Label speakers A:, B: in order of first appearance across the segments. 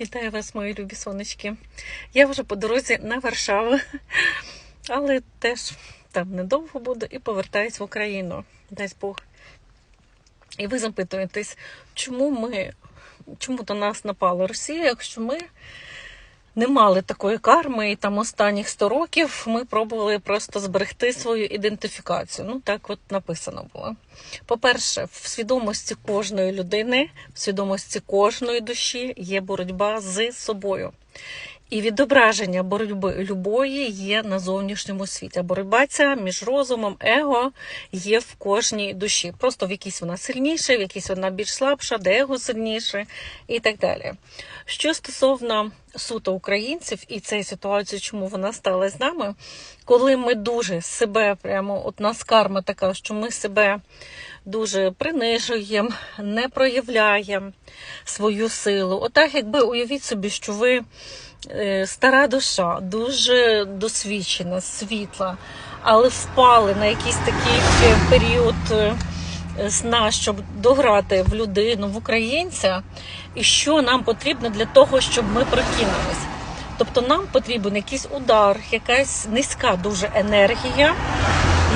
A: Вітаю вас, мої любі сонечки. Я вже по дорозі на Варшаву, але теж там недовго буду і повертаюсь в Україну. Дасть Бог. І ви запитуєтесь, чому ми, чому до нас напала Росія, якщо ми не мали такої карми, і там останніх 100 років ми пробували просто зберегти свою ідентифікацію. Ну так от написано було. По-перше, в свідомості кожної людини, в свідомості кожної душі є боротьба з собою. І відображення боротьби любої є на зовнішньому світі. Боротьба ця між розумом, его є в кожній душі. Просто в якійсь вона сильніша, в якійсь вона більш слабша, де его сильніше і так далі. Що стосовно суто українців і цієї ситуації, чому вона стала з нами, коли ми дуже себе, прямо от нас карма така, що ми себе дуже принижуємо, не проявляємо свою силу. Отак, якби уявіть собі, що ви е, стара душа, дуже досвідчена, світла, але впали на якийсь такий е, період е, сна, щоб дограти в людину, в українця, і що нам потрібно для того, щоб ми прокинулись. Тобто нам потрібен якийсь удар, якась низька дуже енергія,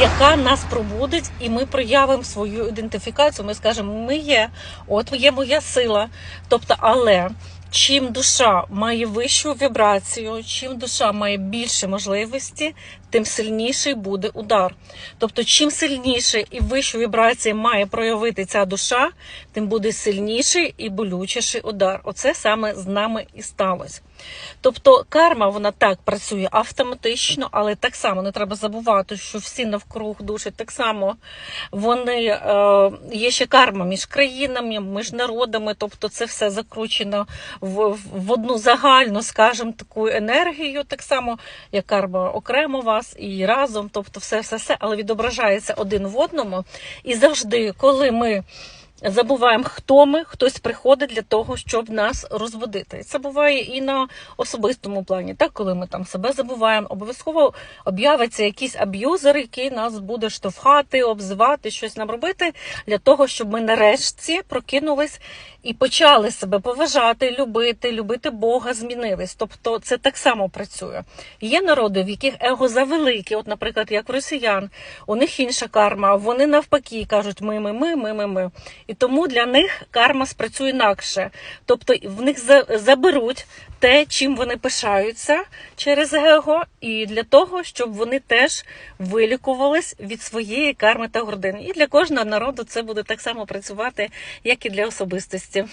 A: яка нас пробудить, і ми проявимо свою ідентифікацію. Ми скажемо, ми є, от є моя сила. Тобто, але чим душа має вищу вібрацію, чим душа має більше можливості, тим сильніший буде удар. Тобто, чим сильніше і вищу вібрацію має проявити ця душа, тим буде сильніший і болючіший удар. Оце саме з нами і сталося. Тобто карма вона так працює автоматично, але так само не треба забувати, що всі навкруг душі так само вони е, є ще карма між країнами, між народами. Тобто це все закручено в, в одну загальну, скажімо, таку енергію, так само як карма окремо вас і разом. Тобто, все, все, все, але відображається один в одному. І завжди, коли ми забуваємо, хто ми, хтось приходить для того, щоб нас розводити. Це буває і на особистому плані. Так, коли ми там себе забуваємо, обов'язково об'явиться якийсь аб'юзер, який нас буде штовхати, обзивати, щось нам робити, для того, щоб ми нарешті прокинулись і почали себе поважати, любити, любити Бога, змінились. Тобто це так само працює. Є народи, в яких его завелике, от, наприклад, як росіян, у них інша карма, вони навпаки кажуть ми, ми, ми, ми, ми, ми. І тому для них карма спрацює інакше. Тобто в них за- заберуть те, чим вони пишаються через его, і для того, щоб вони теж вилікувались від своєї карми та гордини. І для кожного народу це буде так само працювати, як і для особистості.